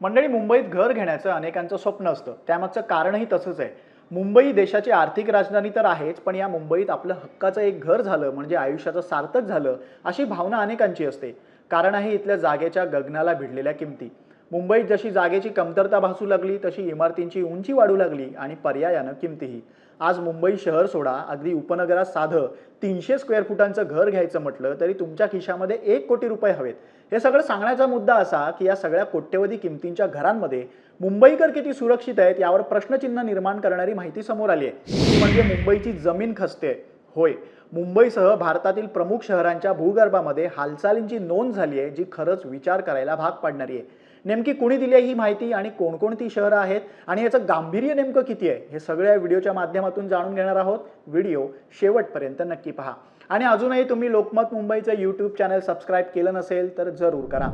मंडळी मुंबईत घर घेण्याचं अनेकांचं स्वप्न असतं. त्यामागचं कारणही तसंच आहे. मुंबई देशाची आर्थिक राजधानी तर आहेच पण या मुंबईत आपलं हक्काचं एक घर झालं म्हणजे आयुष्याचं सार्थक झालं अशी भावना अनेकांची असते. कारण आहे इथल्या जागेच्या गगनाला भिडलेल्या किमती. मुंबईत जशी जागेची कमतरता भासू लागली तशी इमारतींची उंची वाढू लागली आणि पर्यायानं किमतीही. आज मुंबई शहर सोडा अगदी उपनगरात साधं तीनशे स्क्वेअर फुटांचं घर घ्यायचं म्हटलं तरी तुमच्या खिशामध्ये एक कोटी रुपये हवेत. हे सगळं सांगण्याचा मुद्दा असा की या सगळ्या कोट्यवधी किमतींच्या घरांमध्ये मुंबईकर किती सुरक्षित आहेत यावर प्रश्नचिन्ह निर्माण करणारी माहिती समोर आली आहे. म्हणजे मुंबईची जमीन खसते होय मुंबईसह भारतातील प्रमुख शहरांच्या भूगर्भामध्ये हालचालींची नोंद झाली आहे जी खरंच विचार करायला भाग पाडणारी आहे. नेमकी कुणी दिली आहे ही माहिती आणि कोणकोणती शहरं आहेत आणि याचं गांभीर्य नेमकं किती आहे हे सगळ्या व्हिडिओच्या माध्यमातून जाणून घेणार आहोत. व्हिडिओ शेवटपर्यंत नक्की पहा. आणि अजूनही तुम्ही लोकमत मुंबईचं यूट्यूब चॅनल सबस्क्राईब केलं नसेल तर जरूर करा.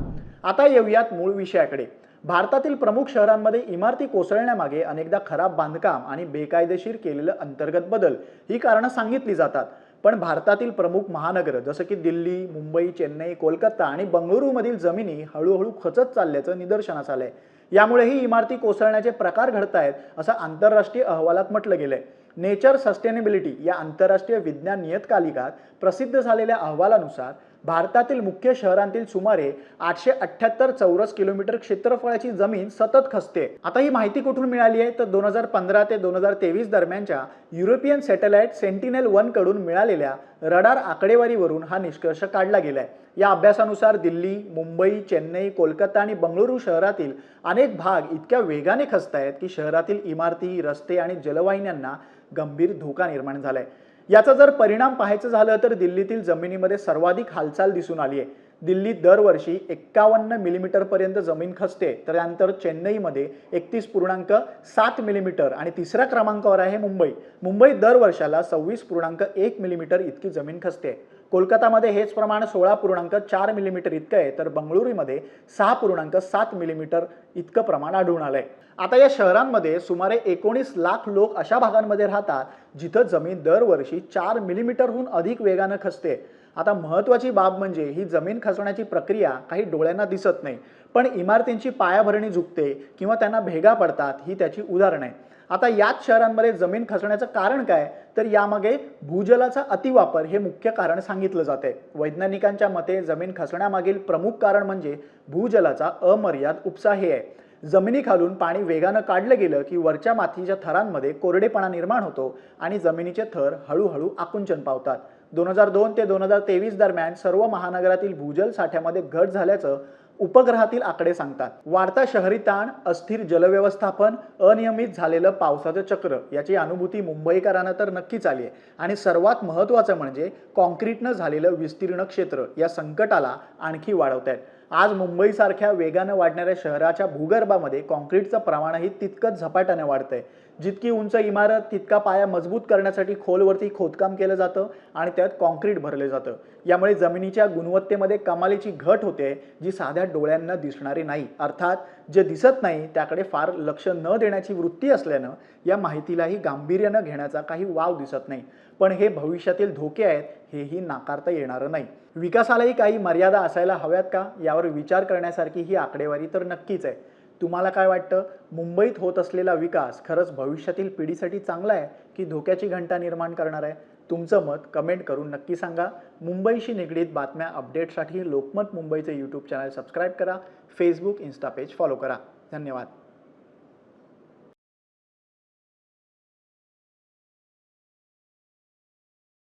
आता येऊयात मूळ विषयाकडे. भारतातील प्रमुख शहरांमध्ये इमारती कोसळण्यामागे अनेकदा खराब बांधकाम आणि बेकायदेशीर केलेलं अंतर्गत बदल ही कारणं सांगितली जातात. पण भारतातील प्रमुख महानगरं जसं की दिल्ली मुंबई चेन्नई कोलकाता आणि बंगळुरूमधील जमिनी हळूहळू खचत चालल्याचं निदर्शनास आलंय. यामुळे ही इमारती कोसळण्याचे प्रकार घडत आहेत असं आंतरराष्ट्रीय अहवालात म्हटलं गेलंय. नेचर सस्टेनेबिलिटी या आंतरराष्ट्रीय विज्ञान नियतकालिकात प्रसिद्ध झालेल्या अहवालानुसार भारतातील मुख्य शहरांतील सुमारे आठशे अठ्ठ्याहत्तर चौरस किलोमीटर क्षेत्रफळाची जमीन सतत खसते. आता ही माहिती कुठून मिळाली आहे? तर दोन हजार पंधरा ते दोन हजार तेवीस दरम्यानच्या युरोपियन सॅटेलाइट सेंटिनेल वनकडून मिळालेल्या रडार आकडेवारीवरून हा निष्कर्ष काढला गेलाय. या अभ्यासानुसार दिल्ली मुंबई चेन्नई कोलकाता आणि बंगळुरू शहरातील अनेक भाग इतक्या वेगाने खसत आहेत की शहरातील इमारती रस्ते आणि जलवाहिन्यांना गंभीर धोका निर्माण झालाय. याचा जर परिणाम पाहायचं झालं तर दिल्लीतील जमिनीमध्ये सर्वाधिक हालचाल दिसून आली आहे दिल्लीत दरवर्षी एक्कावन्न मिलीमीटर पर्यंत जमीन खचते. तर त्यानंतर चेन्नईमध्ये एकतीस पूर्णांक सात मिलीमीटर आणि तिसऱ्या क्रमांकावर आहे मुंबई. मुंबईत दरवर्षाला सव्वीस पूर्णांक एक मिलीमीटर इतकी जमीन खचते. कोलकातामध्ये हेच प्रमाण सोळा पूर्णांक चार मिलीमीटर इतकं आहे तर बंगळुरूमध्ये सहा पूर्णांक सात मिलीमीटर इतकं प्रमाण आढळून आलं आहे आता या शहरांमध्ये सुमारे एकोणीस लाख लोक अशा भागांमध्ये राहतात जिथं जमीन दरवर्षी चार मिलीमीटरहून अधिक वेगानं खसते. आता महत्त्वाची बाब म्हणजे ही जमीन खचण्याची प्रक्रिया काही डोळ्यांना दिसत नाही पण इमारतींची पायाभरणी झुकते किंवा त्यांना भेगा पडतात ही त्याची उदाहरणं आहे. आता याच शहरांमध्ये जमीन खचण्याचं कारण काय? तर यामागे भूजलाचा अतिवापर हे मुख्य कारण सांगितलं जाते वैज्ञानिकांच्या मते जमीन खचण्यामागील प्रमुख कारण म्हणजे भूजलाचा अमर्याद उपसा हे आहे जमिनीखालून पाणी वेगानं काढलं गेलं की वरच्या मातीच्या थरांमध्ये कोरडेपणा निर्माण होतो आणि जमिनीचे थर हळूहळू आकुंचन पावतात. दोन हजार दोन ते दोन हजार तेवीस दरम्यान सर्व महानगरातील भूजल साठ्यामध्ये घट झाल्याचं उपग्रहातील आकडे सांगतात. वाढता शहरी ताण अस्थिर जलव्यवस्थापन अनियमित झालेलं पावसाचं चक्र याची अनुभूती मुंबईकरांना तर नक्कीच आली आहे. आणि सर्वात महत्त्वाचं म्हणजे कॉन्क्रीटनं झालेलं विस्तीर्ण क्षेत्र या संकटाला आणखी वाढवत आहेत आज मुंबईसारख्या वेगानं वाढणाऱ्या शहराच्या भूगर्भामध्ये कॉन्क्रीटचं प्रमाणही तितकंच झपाट्याने वाढतंय. जितकी उंच इमारत तितका पाया मजबूत करण्यासाठी खोलवरती खोदकाम केलं जातं आणि त्यात कॉन्क्रीट भरलं जातं. यामुळे जमिनीच्या गुणवत्तेमध्ये कमालीची घट होते जी साध्या डोळ्यांना दिसणारी नाही. अर्थात जे दिसत नाही त्याकडे फार लक्ष न देण्याची वृत्ती असल्यानं या माहितीलाही गांभीर्यानं घेण्याचा काही वाव दिसत नाही. पण हे भविष्यातील धोके आहेत हेही नाकारता येणारं नाही. विकासालाही काही मर्यादा असायला हव्यात का? यावर विचार करण्यासारखी ही आकडेवारी तर नक्कीच आहे. तुम्हाला काय वाटतं? मुंबईत होत असलेला विकास खरंच भविष्यातील पिढीसाठी चांगला आहे की धोक्याची घंटा निर्माण करणार आहे? तुमचं मत कमेंट करून नक्की सांगा. मुंबईशी निगडीत बातम्या अपडेटसाठी लोकमत मुंबईचे यूट्यूब चॅनल सबस्क्राईब करा. फेसबुक इन्स्टा पेज फॉलो करा. धन्यवाद.